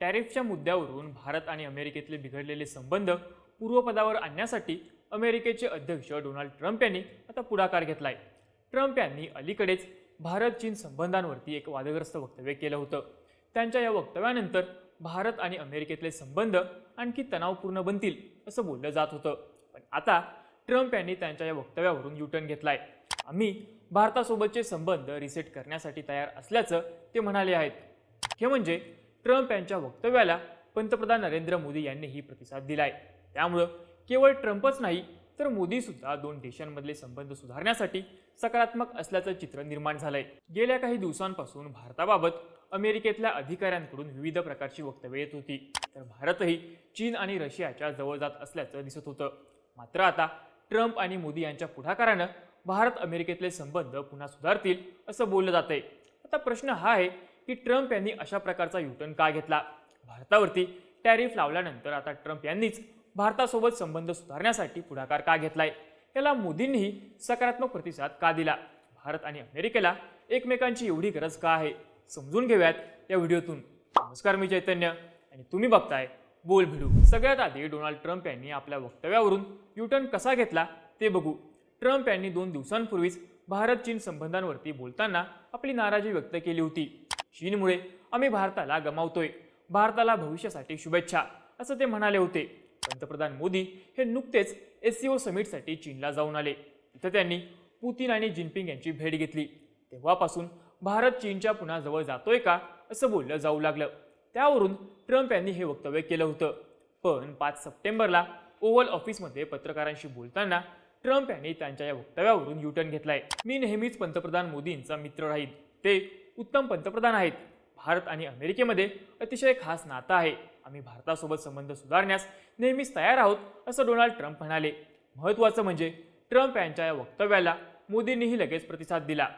टॅरिफच्या मुद्द्यावरून भारत आणि अमेरिकेतले बिघडलेले संबंध पूर्वपदावर आणण्यासाठी अमेरिकेचे अध्यक्ष डोनाल्ड ट्रम्प यांनी आता पुढाकार घेतलाय. ट्रम्प यांनी अलीकडेच भारत चीन संबंधांवरती एक वादग्रस्त वक्तव्य केलं होतं. त्यांच्या या वक्तव्यानंतर भारत आणि अमेरिकेतले संबंध आणखी तणावपूर्ण बनतील असं बोललं जात होतं. पण आता ट्रम्प यांनी त्यांच्या या वक्तव्यावरून युटर्न घेतलाय. आम्ही भारतासोबतचे संबंध रिसेट करण्यासाठी तयार असल्याचं ते म्हणाले आहेत. हे म्हणजे ट्रम्प यांच्या वक्तव्याला पंतप्रधान नरेंद्र मोदी यांनीही प्रतिसाद दिलाय. त्यामुळं केवळ ट्रम्पच नाही तर मोदी सुद्धा दोन देशांमधले संबंध सुधारण्यासाठी सकारात्मक असल्याचं चित्र निर्माण झालंय. गेल्या काही दिवसांपासून भारताबाबत अमेरिकेतल्या अधिकाऱ्यांकडून विविध प्रकारची वक्तव्य येत होती. तर भारतही चीन आणि रशियाच्या जवळ जात असल्याचं दिसत होतं. मात्र आता ट्रम्प आणि मोदी यांच्या पुढाकारानं भारत अमेरिकेतले संबंध पुन्हा सुधारतील असं बोललं जातंय. आता प्रश्न हा आहे की ट्रम्प यांनी अशा प्रकारचा युटर्न का घेतला? भारतावरती टॅरिफ लावल्यानंतर आता ट्रम्प यांनीच भारतासोबत संबंध सुधारण्यासाठी पुढाकार का घेतलाय? याला मोदींनीही सकारात्मक प्रतिसाद का दिला? भारत आणि अमेरिकेला एकमेकांची एवढी गरज का आहे? समजून घेऊयात या व्हिडिओतून. नमस्कार मी चैतन्य आणि तुम्ही बघताय बोल भिडू. सगळ्यात आधी डोनाल्ड ट्रम्प यांनी आपल्या वक्तव्यावरून युटर्न कसा घेतला ते बघू. ट्रम्प यांनी दोन दिवसांपूर्वीच भारत चीन संबंधांवरती बोलताना आपली नाराजी व्यक्त केली होती. चीनमुळे आम्ही भारताला गमावतोय. भारताला भविष्यासाठी शुभेच्छा असं ते म्हणाले होते. पंतप्रधान मोदी हे नुकतेच एस सी ओ समिटसाठी चीनला जाऊन आले. तिथं त्यांनी पुतीन आणि जिनपिंग यांची भेट घेतली. तेव्हापासून भारत चीनच्या पुन्हा जवळ जातोय का असं बोललं जाऊ लागलं. त्यावरून ट्रम्प यांनी हे वक्तव्य केलं होतं. पण पाच सप्टेंबरला ओव्हल ऑफिसमध्ये पत्रकारांशी बोलताना ट्रम्प यांनी त्यांच्या या वक्तव्यावरून युटर्न घेतलाय. मी नेहमीच पंतप्रधान मोदींचा मित्र राहील ते उत्तम पंतप्रधान आहेत. भारत आणि अमेरिकेमध्ये अतिशय खास नातं आहे. आम्ही भारतासोबत संबंध सुधारण्यास नेहमीच तयार आहोत असं डोनाल्ड ट्रम्प म्हणाले. महत्त्वाचं म्हणजे ट्रम्प यांच्या या वक्तव्याला मोदींनीही लगेच प्रतिसाद दिला.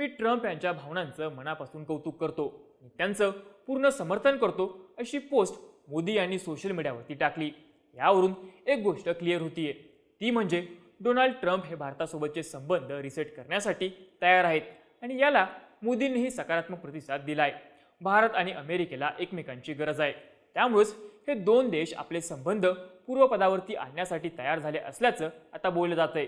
मी ट्रम्प यांच्या भावनांचं मनापासून कौतुक करतो. आणि त्यांचं पूर्ण समर्थन करतो अशी पोस्ट मोदी यांनी सोशल मीडियावरती टाकली. यावरून एक गोष्ट क्लिअर होतीये. ती म्हणजे डोनाल्ड ट्रम्प हे भारतासोबतचे संबंध रिसेट करण्यासाठी तयार आहेत. आणि याला मोदींनीही सकारात्मक प्रतिसाद दिलाय. भारत आणि अमेरिकेला एकमेकांची गरज आहे. त्यामुळेच हे दोन देश आपले संबंध पूर्वपदावरती आणण्यासाठी तयार झाले असल्याचं आता बोललं जात आहे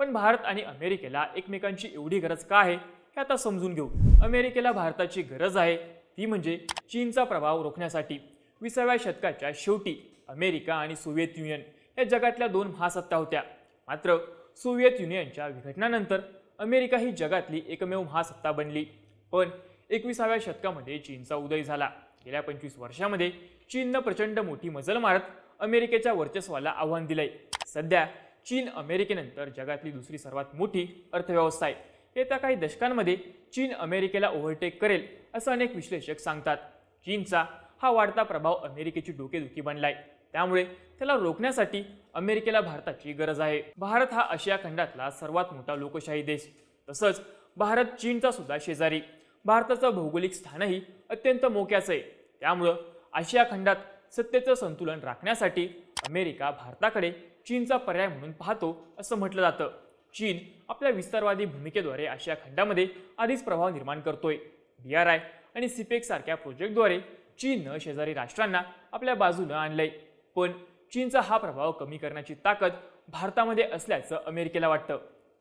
पण भारत आणि अमेरिकेला एकमेकांची एवढी गरज का आहे हे आता समजून घेऊ. अमेरिकेला भारताची गरज आहे ती म्हणजे चीनचा प्रभाव रोखण्यासाठी. विसाव्या शतकाच्या शेवटी अमेरिका आणि सोव्हिएत युनियन या जगातल्या दोन महासत्ता होत्या. मात्र सोव्हिएत युनियनच्या विघटनानंतर अमेरिका ही जगातली एकमेव महासत्ता बनली. पण एकविसाव्या शतकामध्ये चीनचा उदय झाला. गेल्या पंचवीस वर्षामध्ये चीननं प्रचंड मोठी मजल मारत अमेरिकेच्या वर्चस्वाला आव्हान दिलंय. सध्या चीन अमेरिकेनंतर जगातली दुसरी सर्वात मोठी अर्थव्यवस्था आहे. येत्या काही दशकांमध्ये चीन अमेरिकेला ओव्हरटेक करेल असं अनेक विश्लेषक सांगतात. चीनचा हा वाढता प्रभाव अमेरिकेची डोकेदुखी बनलाय. त्यामुळे त्याला रोखण्यासाठी अमेरिकेला भारताची गरज आहे. भारत हा आशिया खंडातला सर्वात मोठा लोकशाही देश. तसंच भारत चीनचा सुद्धा शेजारी. भारताचं भौगोलिक स्थानही अत्यंत मोक्याचं आहे. त्यामुळं आशिया खंडात सत्तेचं संतुलन राखण्यासाठी अमेरिका भारताकडे चीनचा पर्याय म्हणून पाहतो असं म्हटलं जातं. चीन आपल्या विस्तारवादी भूमिकेद्वारे आशिया खंडामध्ये आधीच प्रभाव निर्माण करतोय. डी आर आय आणि सिपेक सारख्या प्रोजेक्टद्वारे चीननं शेजारी राष्ट्रांना आपल्या बाजूनं आणलंय. पण चीनचा हा प्रभाव कमी करण्याची ताकद भारतामध्ये असल्याचं अमेरिकेला वाटतं.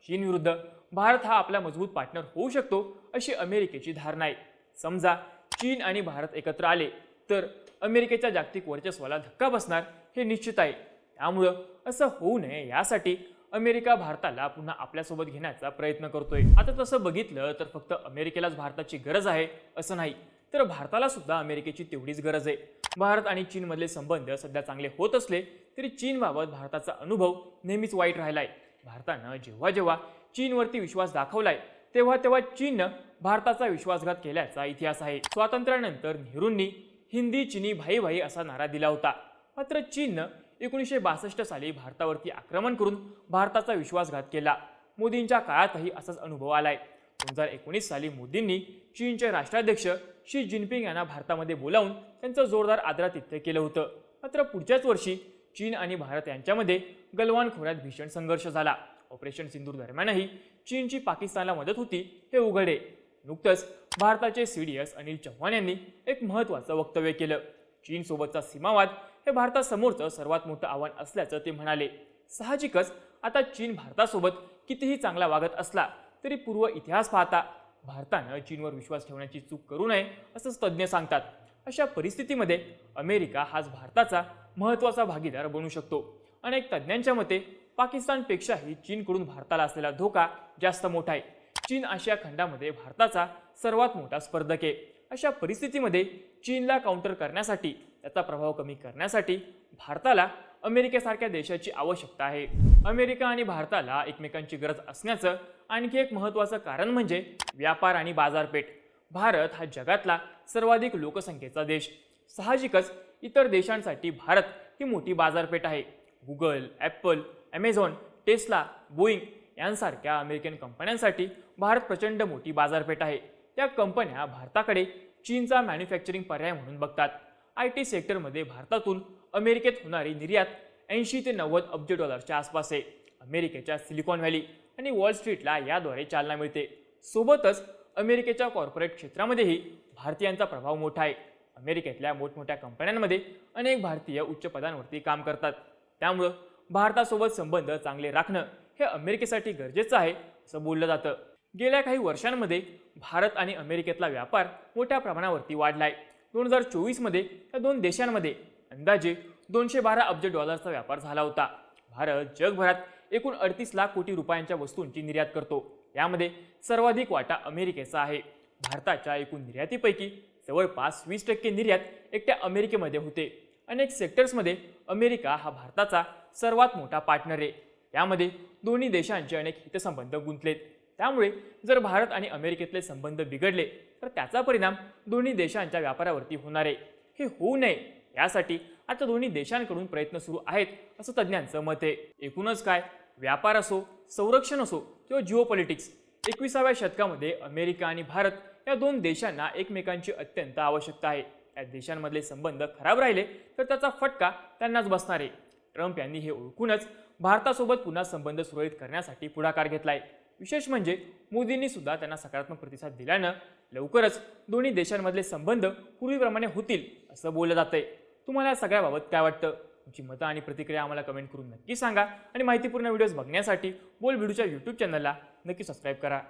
चीन विरुद्ध भारत हा आपला मजबूत पार्टनर होऊ शकतो अशी अमेरिकेची धारणा आहे. समजा चीन आणि भारत एकत्र आले तर अमेरिकेच्या जागतिक वर्चस्वाला धक्का बसणार हे निश्चित आहे. त्यामुळं असं होऊ नये यासाठी अमेरिका भारताला पुन्हा आपल्यासोबत घेण्याचा प्रयत्न करतोय. आता तसं बघितलं तर फक्त अमेरिकेलाच भारताची गरज आहे असं नाही तर भारताला सुद्धा अमेरिकेची तेवढीच गरज आहे. भारत आणि चीनमधले संबंध सध्या चांगले होत असले तरी चीनबाबत भारताचा अनुभव नेहमीच वाईट राहिलाय. भारतानं जेव्हा जेव्हा चीनवरती विश्वास दाखवलाय तेव्हा तेव्हा चीननं भारताचा विश्वासघात केल्याचा इतिहास आहे. स्वातंत्र्यानंतर नेहरूंनी हिंदी चिनी भाई भाई असा नारा दिला होता. मात्र चीननं एकोणीसशे बासष्ट साली भारतावरती आक्रमण करून भारताचा विश्वासघात केला. मोदींच्या काळातही असाच अनुभव आलाय. दोन हजार एकोणीस साली मोदींनी चीनचे राष्ट्राध्यक्ष शी जिनपिंग यांना भारतामध्ये बोलावून त्यांचं जोरदार आदरातिथ्य केलं होतं. मात्र पुढच्याच वर्षी चीन आणि भारत यांच्यामध्ये गलवान खोऱ्यात भीषण संघर्ष झाला. ऑपरेशन सिंदूर दरम्यानही चीनची पाकिस्तानला मदत होती हे उघडे. नुकतंच भारताचे C D S Anil Chavan यांनी एक महत्त्वाचं वक्तव्य केलं. चीनसोबतचा सीमावाद हे भारतासमोरचं सर्वात मोठं आव्हान असल्याचं ते म्हणाले. साहजिकच आता चीन भारतासोबत कितीही चांगला वागत असला तरी पूर्व इतिहास पाहता भारतानं चीनवर विश्वास ठेवण्याची चूक करू नये असंच तज्ज्ञ सांगतात. अशा परिस्थितीमध्ये अमेरिका हाच भारताचा महत्त्वाचा भागीदार बनू शकतो. अनेक तज्ज्ञांच्या मते पाकिस्तानपेक्षाही चीनकडून भारताला असलेला धोका जास्त मोठा आहे. चीन आशिया खंडामध्ये भारताचा सर्वात मोठा स्पर्धक आहे. अशा परिस्थितीमध्ये चीनला काउंटर करण्यासाठी त्याचा प्रभाव कमी करण्यासाठी भारताला अमेरिकेसारख्या देशाची आवश्यकता आहे. अमेरिका आणि भारताला एकमेकांची गरज असण्याचं आणखी एक महत्त्वाचं कारण म्हणजे व्यापार आणि बाजारपेठ. भारत हा जगातला सर्वाधिक लोकसंख्येचा देश. साहजिकच इतर देशांसाठी भारत ही मोठी बाजारपेठ आहे. Google Apple Amazon Tesla Boeing यांसारख्या अमेरिकन कंपन्यांसाठी भारत प्रचंड मोठी बाजारपेठ आहे. त्या कंपन्या भारताकडे चीनचा मॅन्युफॅक्चरिंग पर्याय म्हणून बघतात. आय टी सेक्टरमध्ये भारतातून अमेरिकेत होणारी निर्यात ऐंशी ते नव्वद अब्ज डॉलरच्या आसपास आहे अमेरिकेच्या सिलिकॉन व्हॅली आणि वॉल स्ट्रीटला याद्वारे चालना मिळते. सोबतच अमेरिकेच्या कॉर्पोरेट क्षेत्रामध्येही भारतीयांचा प्रभाव मोठा आहे. अमेरिकेतल्या मोठमोठ्या कंपन्यांमध्ये अनेक भारतीय उच्च पदांवरती काम करतात. त्यामुळं भारतासोबत संबंध चांगले राखणं हे अमेरिकेसाठी गरजेचं आहे असं बोललं जातं. गेल्या काही वर्षांमध्ये भारत आणि अमेरिकेतला व्यापार मोठ्या प्रमाणावरती वाढलाय. दोन हजार चोवीसमध्ये या दोन देशांमध्ये अंदाजे दोनशे बारा अब्ज डॉलरचा व्यापार झाला होता. भारत जगभरात एकूण अडतीस लाख कोटी रुपयांच्या वस्तूंची निर्यात करतो. यामध्ये सर्वाधिक वाटा अमेरिकेचा आहे. भारताच्या एकूण निर्यातीपैकी जवळपास वीस टक्के निर्यात एकट्या अमेरिकेमध्ये होते. अनेक सेक्टर्समध्ये अमेरिका हा भारताचा सर्वात मोठा पार्टनर आहे. यामध्ये दोन्ही देशांचे अनेक हितसंबंध गुंतलेत. त्यामुळे जर भारत आणि अमेरिकेतले संबंध बिघडले तर त्याचा परिणाम दोन्ही देशांच्या व्यापारावरती होणार आहे. हे होऊ नये. यासाठी आता दोन्ही देशांकडून प्रयत्न सुरू आहेत असं तज्ज्ञांचं मत आहे. एकूणच काय? व्यापार असो संरक्षण असो किंवा जिओपॉलिटिक्स एकविसाव्या शतकामध्ये अमेरिका आणि भारत या दोन देशांना एकमेकांची अत्यंत आवश्यकता आहे. या देशांमधले संबंध खराब राहिले तर त्याचा फटका त्यांनाच बसणार आहे. ट्रम्प यांनी हे ओळखूनच भारतासोबत पुन्हा संबंध सुरळीत करण्यासाठी पुढाकार घेतलाय. विशेष म्हणजे मोदींनी सुद्धा त्यांना सकारात्मक प्रतिसाद दिल्यानं लवकरच दोन्ही देशांमधले संबंध पूर्वीप्रमाणे होतील असं बोललं जातंय. तुम्हाला या सगळ्याबाबत काय वाटतं? तुमची मतं आणि प्रतिक्रिया आम्हाला कमेंट करून नक्की सांगा. आणि माहितीपूर्ण व्हिडिओज बघण्यासाठी बोल व्हिडिओच्या यूट्यूब चॅनलला नक्की सबस्क्राईब करा.